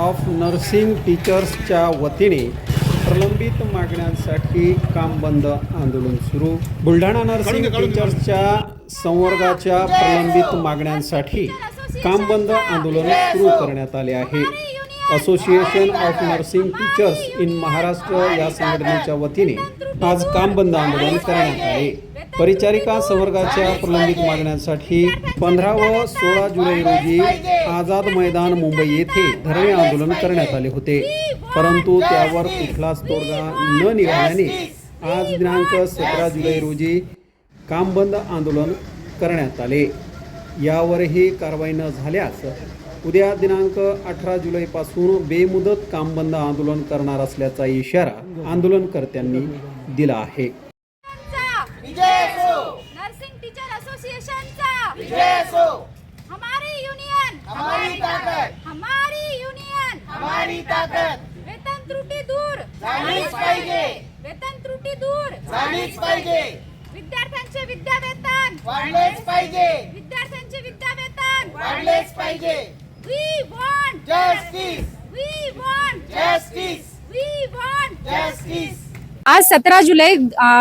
Of nursing टीचर्सच्या वतीने प्रलंबित मागण्यांसाठी काम बंद आंदोलन सुरू. बुलढाणा नर्सिंग टीचर्सच्या संवर्गाच्या प्रलंबित मागण्यांसाठी काम बंद आंदोलन सुरू करण्यात आले आहे. Association of nursing teachers in Maharashtra या संघटनेच्या वतीने आज काम बंद आंदोलन करण्यात आले. परिचारिका संवर्गाच्या प्रलंबित मागण्यांसाठी पंधरा व सोळा जुलै रोजी आझाद मैदान मुंबई येथे धरणे आंदोलन करण्यात आले होते. परंतु त्यावर कुठलाच तोडगा न निघाल्याने आज दिनांक सतरा जुलै रोजी काम बंद आंदोलन करण्यात आले. यावरही कारवाई न झाल्यास उद्या दिनांक अठरा जुलैपासून बेमुदत कामबंद आंदोलन करणार असल्याचा इशारा आंदोलनकर्त्यांनी दिला आहे. टीचर असोसिएशनचा विजय असो हमारी यूनियन। हमारी ताकद हमारी यूनियन। हमारी ताकद वेतन त्रुटी दूर। झालीच पाहिजे। वेतन त्रुटी दूर। झालीच पाहिजे। विद्यार्थ्यांचे विद्यावेतन। वाढलेच पाहिजे। विद्यार्थ्यांचे विद्यावेतन। वाढलेच पाहिजे। We want justice we want justice we want justice आज सतरा जुलै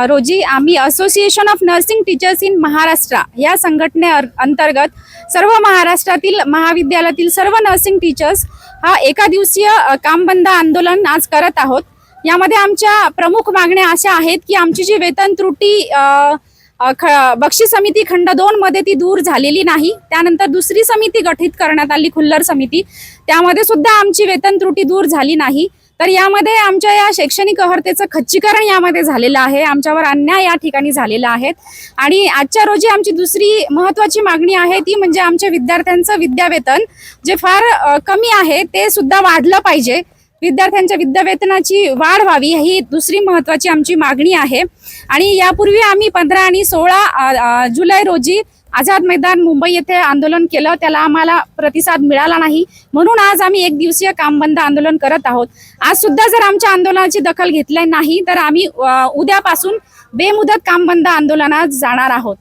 रोजी आम्ही association of nursing teachers in Maharashtra या संघटने अर- अंतर्गत सर्व महाराष्ट्रातील महाविद्यालयातील सर्व नर्सिंग टीचर्स हा एका दिवसीय कामबंद आंदोलन आज करत आहोत. यामध्ये आमच्या प्रमुख मागण्या अशा आहेत की आमची जी वेतन त्रुटी ख बक्षी समिती खंड दोन मध्ये ती दूर झालेली नाही. त्यानंतर दुसरी समिती गठीत करण्यात आली खुल्लर समिती. त्यामध्ये सुद्धा आमची वेतन त्रुटी दूर झाली नाही. तर यामध्ये आमच्या या शैक्षणिक अहर्तेचं खच्चीकरण यामध्ये झालेलं आहे. आमच्यावर अन्याय या ठिकाणी झालेला आहे. आणि आजच्या रोजी आमची दुसरी महत्त्वाची मागणी आहे ती म्हणजे आमच्या विद्यार्थ्यांचं विद्यावेतन जे फार कमी आहे ते सुद्धा वाढलं पाहिजे. विद्यार्थ्यांच्या विद्यावेतनाची वाढ व्हावी ही दुसरी महत्त्वाची आमची मागणी आहे. आणि यापूर्वी आम्ही पंधरा आणि सोळा जुलै रोजी आझाद मैदान मुंबई येथे आंदोलन केलं त्याला आम्हाला प्रतिसाद मिळाला नाही. म्हणून आज आम्ही एक दिवसीय कामबंद आंदोलन करत आहोत. आज सुद्धा जर आमच्या आंदोलनाची दखल घेतली नाही तर आम्ही उद्यापासून बेमुदत कामबंद आंदोलनात जाणार आहोत.